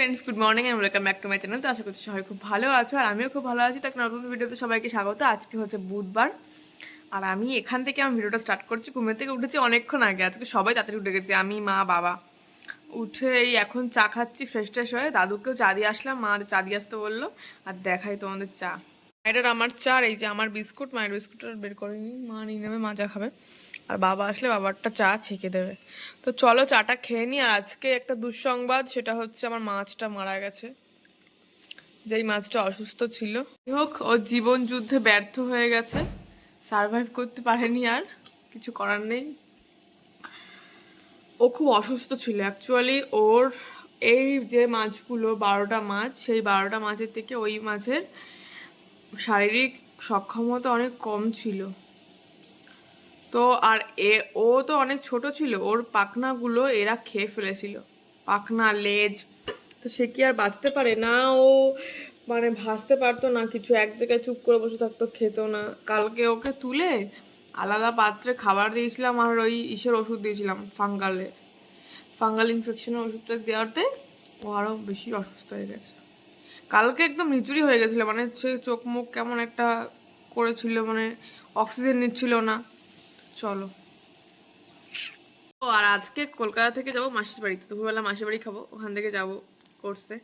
Friends good morning আমি welcome back to my channel তো আশা করছি সবাই খুব ভালো আছো আর আমিও খুব ভালো আছি। তো একটা নতুন ভিডিওতে সবাইকে স্বাগত। আজকে হচ্ছে বুধবার। আর আমি এখান থেকে আমি ভিডিওটা স্টার্ট করছি। ঘুমের থেকে উঠেছি অনেকক্ষণ আগে। আজকে সবাই তাড়াতাড়ি উঠে গেছি। আমি, মা, বাবা। উঠে এই এখন চা খাচ্ছি ফ্রেশ ট্রেশ হয়ে। দাদুকেও চা দিয়ে আসলাম। মা চা দিয়ে আসতে বলল। আর দেখাই তোমাদের চা। মায়ের আমার চা আর এই যে আমার বিস্কুট, মায়ের বিস্কুট বের করিনি মা নিয়ে নেবে, মা চা খাবে। আর বাবা আসলে বাবারটা চা ছেঁকে দেবে। তো চলো চাটা খেয়ে নি আর আজকে একটা দুঃসংবাদ, সেটা হচ্ছে আমার মাছটা মারা গেছে। যেই মাছটা অসুস্থ ছিল। হোক, ওর জীবন যুদ্ধে ব্যর্থ হয়ে গেছে। সার্ভাইভ করতে পারেনি আর, কিছু করার নেই। ও খুব অসুস্থ ছিল। অ্যাকচুয়ালি ওর এই যে মাছগুলো, বারোটা মাছ, সেই বারোটা মাছের থেকে ওই মাছের শারীরিক সক্ষমতা অনেক কম ছিল। তো আর এ, ও তো অনেক ছোট ছিল, ওর পাখনাগুলো এরা খেয়ে ফেলেছিল। পাখনা, লেজ, তো সে কি আর বাঁচতে পারে? না, ও মানে ভাসতে পারতো না, কিছু এক জায়গায় চুপ করে বসে থাকতো, খেত না। কালকে ওকে তুলে আলাদা পাত্রে খাবার দিয়েছিলাম আর ওই ইসের ওষুধ দিয়েছিলাম, ফাঙ্গালে। ফাঙ্গাল ইনফেকশনের ওষুধটা দেওয়াতে ও আরও বেশি অসুস্থ হয়ে গেছে। কালকে একদম নিচুরি হয়ে গেছিল মানে সে চোখ মুখ কেমন একটা করেছিল মানে অক্সিজেন নিচ্ছিল না। চলো। ও আর আজকে কলকাতা থেকে যাব মাসির বাড়িতে দুপুরবেলা মাসির বাড়ি খাব ওখান থেকে যাব কোর্সে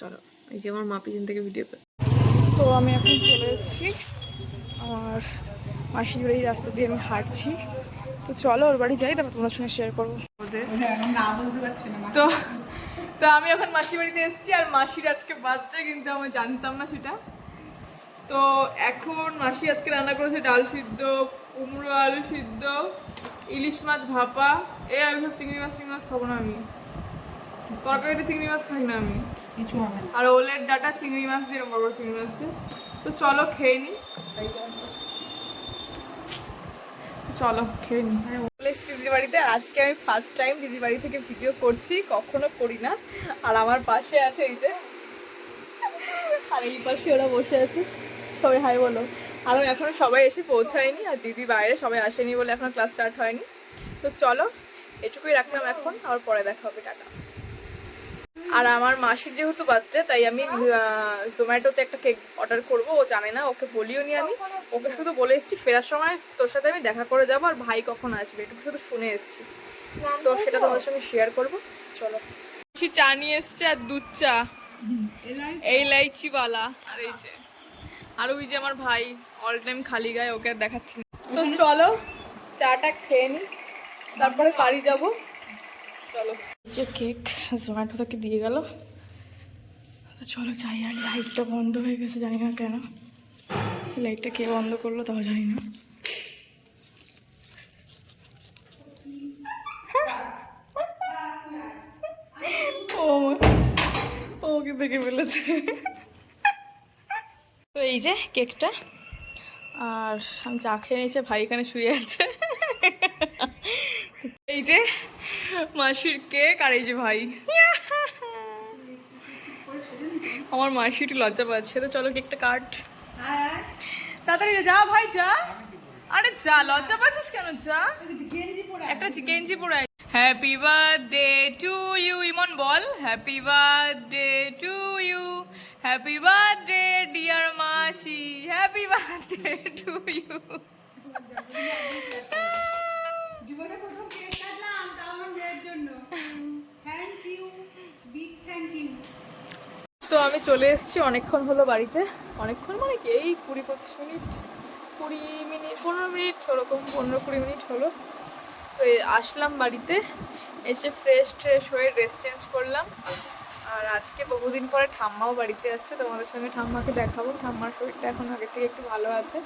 চলো এই যে আমার মা পিছন থেকে ভিডিও তো আমি এখন চলে এসেছি আমার মাসির বাড়ির রাস্তা দিয়ে আমি হাঁটছি। তো চলো ওর বাড়ি যাই তারপর তোমার সঙ্গে শেয়ার করব। তো তো আমি এখন মাসির বাড়িতে এসেছি আর মাসির আজকে বাচ্চা কিন্তু আমি জানতাম না সেটা। তো এখন মাসি আজকে রান্না করেছে ডাল সিদ্ধ কুমড়ো আলু সিদ্ধ ইলিশ মাছ ভাপা। এই আমি সব চিংড়ি মাছ চিংড়ি মাছ খাব না আমি। তরকারিতে চিংড়ি মাছ খাই না আমি। কিছু হবে আর ওলের ডাটা চিংড়ি মাছ দিয়ে এরকম বড় চিংড়ি মাছ দিয়ে। তো চলো খেয়ে নি। চলো খেয়ে নি। দিদি দিদির বাড়িতে। আজকে আমি ফার্স্ট টাইম দিদির বাড়ি থেকে ভিডিও করছি, কখনো করি না। আর আমার পাশে আছে এই যে। আর এই পাশে ওরা বসে আছে। সবাই হাই বলো। আর এখনও সবাই এসে পৌঁছায়নি, আর দিদি বাইরে সবাই আসেনি বলে এখনও ক্লাস স্টার্ট হয়নি। তো চলো, এটুকুই রাখলাম এখন আবার পরে দেখা হবে, টাটা। আর আমার মাসির যেহেতু বার্থডে, তাই আমি জোম্যাটোতে একটা কেক অর্ডার করব, ও জানে না, ওকে বলিও নি আমি। ওকে শুধু বলে এসেছি, ফেরার সময় তোর সাথে আমি দেখা করে যাব, আর ভাই কখন আসবে, এটুকু শুধু শুনে এসেছি। তো সেটা তোমাদের সঙ্গে শেয়ার করব। চলো। মাসি চা নিয়ে এসছে আর দুধ চা। এই লাইচিওয়ালা আর এই যে, আর ওই যে আমার ভাই অল টাইম খালি গায়ে, ওকে দেখাচ্ছি। তো চলো, চাটা খেয়ে নি, তারপরে বাড়ি যাব। চলো কেক জোম্যাটো থেকে দিয়ে গেল। চলো যাই আর লাইটটা বন্ধ হয়ে গেছে, জানি না কেন। লাইটটা কে বন্ধ করল তাও জানি না। ওকে দেখে ফেলেছে। তো এই যে কেকটা, আর আমি চা খেয়ে নিয়েছে, ভাই এখানে শুয়ে আছে। এই যে মাসির কেক আর এই যে ভাই। আমার মাসি একটু লজ্জা পাচ্ছে, তো চলো কেকটা কাট। তাড়াতাড়ি যা ভাই, যা। আরে যা, লজ্জা পাচ্ছিস কেন? যা। একটা গেঞ্জি পরে happy birthday to you Emon ball. Happy birthday to you happy birthday dear মাসি। হ্যাপি বার্থডে টু ইউ জীবনে কেক তাও আমার মেয়ের জন্য thank you big thank you তো আমি চলে এসেছি অনেকক্ষণ হলো বাড়িতে। অনেকক্ষণ মানে কি? এই কুড়ি পঁচিশ মিনিট, কুড়ি মিনিট, পনেরো মিনিট, ওরকম পনেরো কুড়ি মিনিট হলো। তো আসলাম বাড়িতে, এসে ফ্রেশ ট্রেশ হয়ে ড্রেস চেঞ্জ করলাম। আর আজকে বহুদিন পরে ঠাম্মাও বাড়িতে আসছে, তোমাদের সঙ্গে ঠাম্মাকে দেখাবো। ঠাম্মার শরীরটা এখন আগের থেকে একটু ভালো আছে।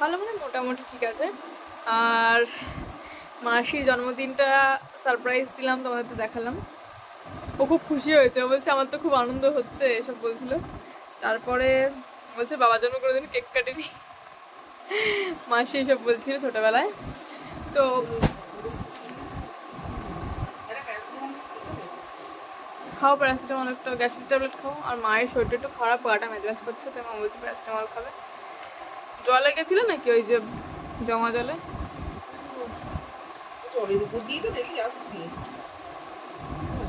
ভালো মানে মোটামুটি ঠিক আছে। আর মাসির জন্মদিনটা সারপ্রাইজ দিলাম, তোমাদের তো দেখালাম। ও খুব খুশি হয়েছে। ও বলছে, আমার তো খুব আনন্দ হচ্ছে। এসব বলছিল। তারপরে বলছে, বাবার জন্য কোনোদিন কেক কাটেনি। মাসি এসব বলছিল ছোটবেলায়। তো খাও প্যারাসিটামল, একটা গ্যাসের ট্যাবলেট খাও। আর মায়ের শরীরটা একটু খারাপ, গাটা ম্যাজম্যাজ করছে তাই মা বলছে প্যারাসিটামল খাবে। জলে গেছিল নাকি ওই যে জমা জলে? জলের উপর দিয়ে তো ডেলি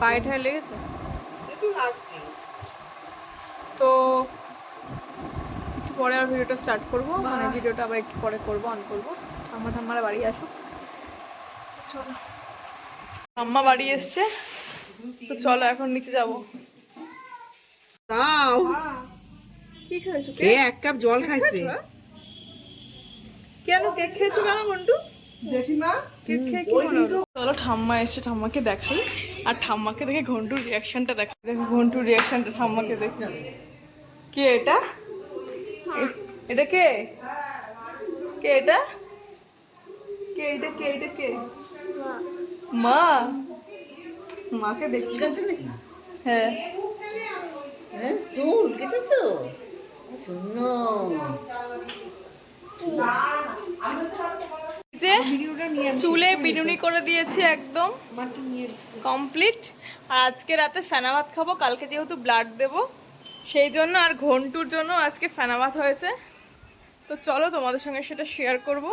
পায়ে ঠায় লেগেছে? তো একটু পরে আর ভিডিওটা স্টার্ট করব। মানে ভিডিওটা আবার একটু পরে করব অন করব। ঠাম্মা ঠাম্মারা বাড়ি আসুক। চলো। ঠাম্মা বাড়ি এসছে। তো চলো এখন নিচে যাব। দাও। কি খেয়েছো এ এক কাপ জল খাইছে? কেন কেক খেয়েছো কেন ঘন্টু জেঠিমা? কেক খেয়ে কি? চলো ঠাম্মা এসছে ঠাম্মাকে দেখাই। আর ঠাম্মাকে দেখে ঘন্টুর রিয়াকশনটা দেখাই দেখো ঘন্টুর রিয়াকশনটা ঠাম্মাকে দেখে। কে এটা? এটা কে? কে এটা? কে এটা কে এটা কে? মা। মাকে দেখছি। হ্যাঁ। চুল কেটেছো? শুনো। যে চুলে বিনুনি করে দিয়েছে একদম। কমপ্লিট। আর আজকে রাতে ফেনা ভাত খাব কালকে যেহেতু ব্লাড দেব সেই জন্য আর ঘন্টুর জন্য আজকে ফেনা ভাত হয়েছে। তো চলো তোমাদের সঙ্গে সেটা শেয়ার করব।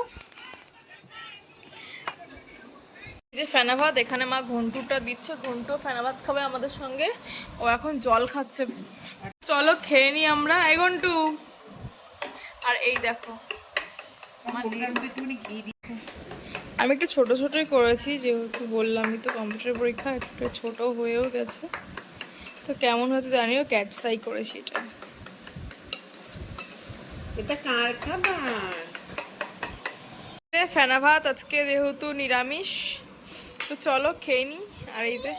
এই যে ফেনা ভাত এখানে মা ঘন্টুটা দিচ্ছে। ঘন্টু ফেনা ভাত খাবে আমাদের সঙ্গে। ও এখন জল খাচ্ছে। চলো খেয়ে নিই আমরা। এই ঘন্টু। আর এই দেখো। আমার ঘি আমি একটু ছোটো ছোটোই করেছি যেহেতু বললামই তো কম্পিউটার পরীক্ষা একটু ছোট হয়েও গেছে। তো কেমন হয়েছে জানিও ক্যাটসাই করেছি এটা। এটা কার খাবার? এ, ফেনা ভাত আজকে যেহেতু নিরামিষ তো চলো খেয়ে নিই আর এই যে।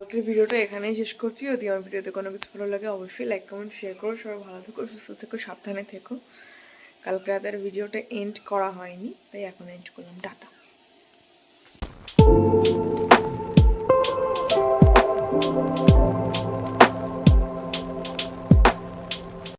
আজকের ভিডিওটা এখানেই শেষ করছি। যদি আমার ভিডিওতে কোনো কিছু ভালো লাগে অবশ্যই লাইক কমেন্ট শেয়ার করো। সবাই ভালো থেকো সুস্থ থেকো সাবধানে থেকো। কালকে রাতের ভিডিওটা এন্ড করা হয়নি তাই এখন এন্ড করলাম টাটা।